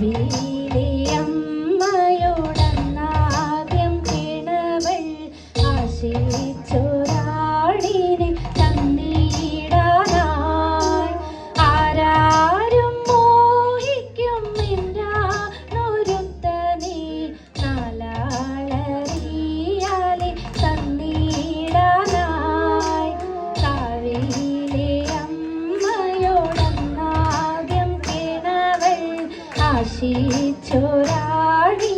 भी i see it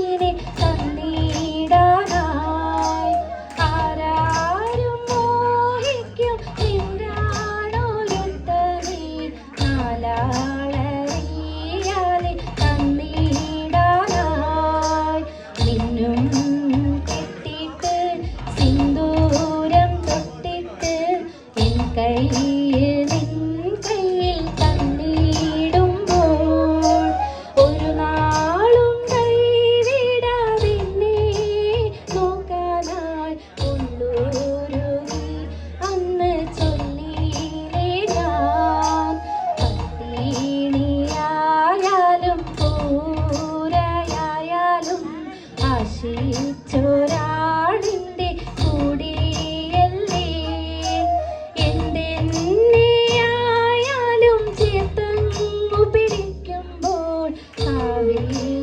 Amém.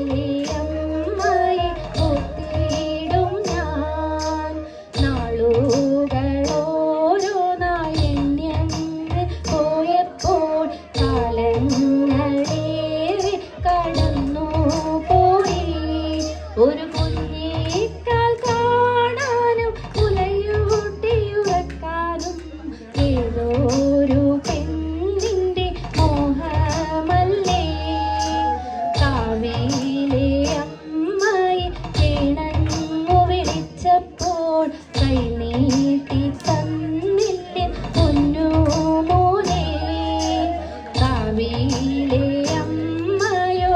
കാവിലെ അമ്മയോടന്നാദ്യം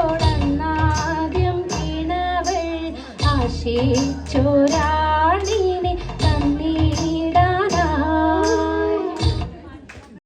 കിണവൾ ആശിച്ചൊരാണി